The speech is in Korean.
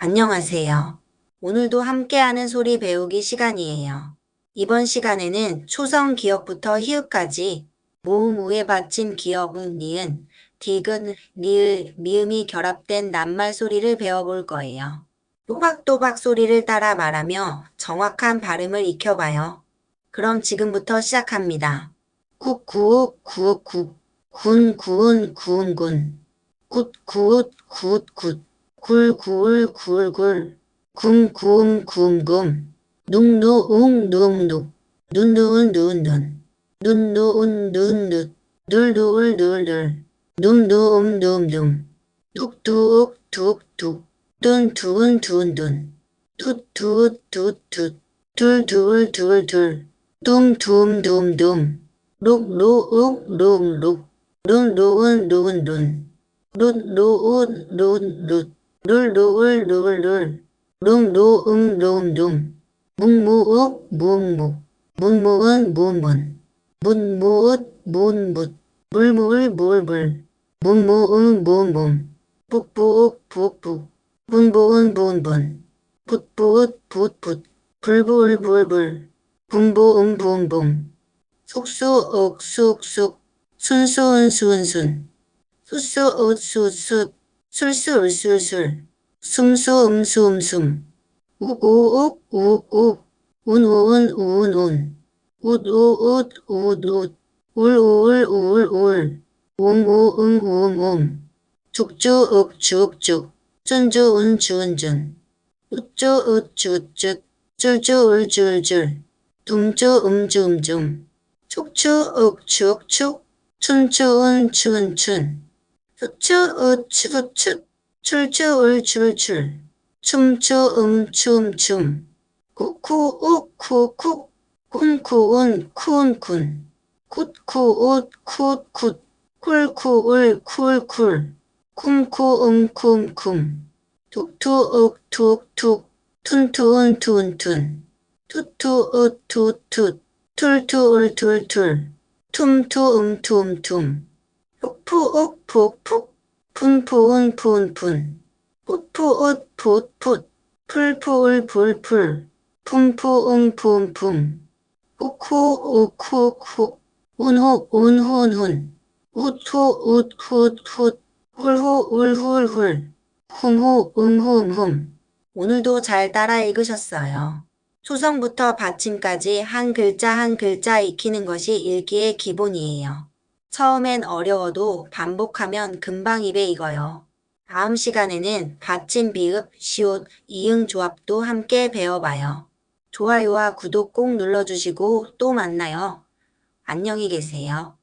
안녕하세요. 오늘도 함께하는 소리 배우기 시간이에요. 이번 시간에는 초성 기억부터 히읗까지 모음 우에 받침 기억은 니은, 디귿, 리을, 미음이 결합된 낱말 소리를 배워볼 거예요. 또박또박 소리를 따라 말하며 정확한 발음을 익혀봐요. 그럼 지금부터 시작합니다. 쿡쿡 구욱쿡 군 구운 구운군 굿굿 굿굿 굴굴 굴굴. 굼굼 굼굼. 눅누웅 눅눅. 눈누운 눈눈 눈누운 눈눈 눌누울 눌눌 눔누움 눔눔 뚝뚝 뚝뚝 둔둔. 둔둔 툭툭 툭툭 둘둘. 둘둘 둠둠 둠둠 룩룩 룩룩. 룬루운 룬룬 룬루운 룬룬 룰루울 룰룰. 룸루응 룸룸 묵무욱 묵묵 문무은 무문. 문무웃 문뭇 물물 물물. 문무응 문문. 북북 북북 분부은 분분 붓붓 붓붓. 불불 불불 붕붕 붕붕 숙수옥 쑥쑥. 순수은 순순. 수수옷 수숫 술술 술술. 숨수 음수 음숨. 우우욱 우욱. 운우은 우운운. 웃우웃 우웃 울우울 우울울. 웅우응 우웅움 죽주 욱 죽죽 춘주운 주운준. 우쭈웃 주쭈 줄주 울 줄줄. 둠주 음줌줌 촉추욱 축축 춘추 운 춘춘 추추 출추울 출출. 춤추음 춤춤. 쿠쿠욱 쿠쿡 쿤쿠 운 쿤 쿤 굿쿠 웃 굿 굿. 쿨쿠 울 쿨쿨. 쿰쿠음 쿰쿰 툭투 욱 툭 툭 툰투 운 툰 툰 투투웃 투투 툴투 울 툴 툴. 툼투음 툼툼 푹푹욱 푹푹 푼 푸 운 푼 푼. 풋 푸 웃 풋 풋 풀 푸울 풀풀. 품푸응 품품 우쿠 우쿠쿠. 운후 운훈훈. 우투 웃훗 훗 훌 후 울 훌 훌. 훔 후 음 훔 훔 오늘도 잘 따라 읽으셨어요. 초성부터 받침까지 한 글자 한 글자 익히는 것이 읽기의 기본이에요. 처음엔 어려워도 반복하면 금방 입에 익어요. 다음 시간에는 받침 비읍, 시옷, 이응 조합도 함께 배워봐요. 좋아요와 구독 꼭 눌러주시고 또 만나요. 안녕히 계세요.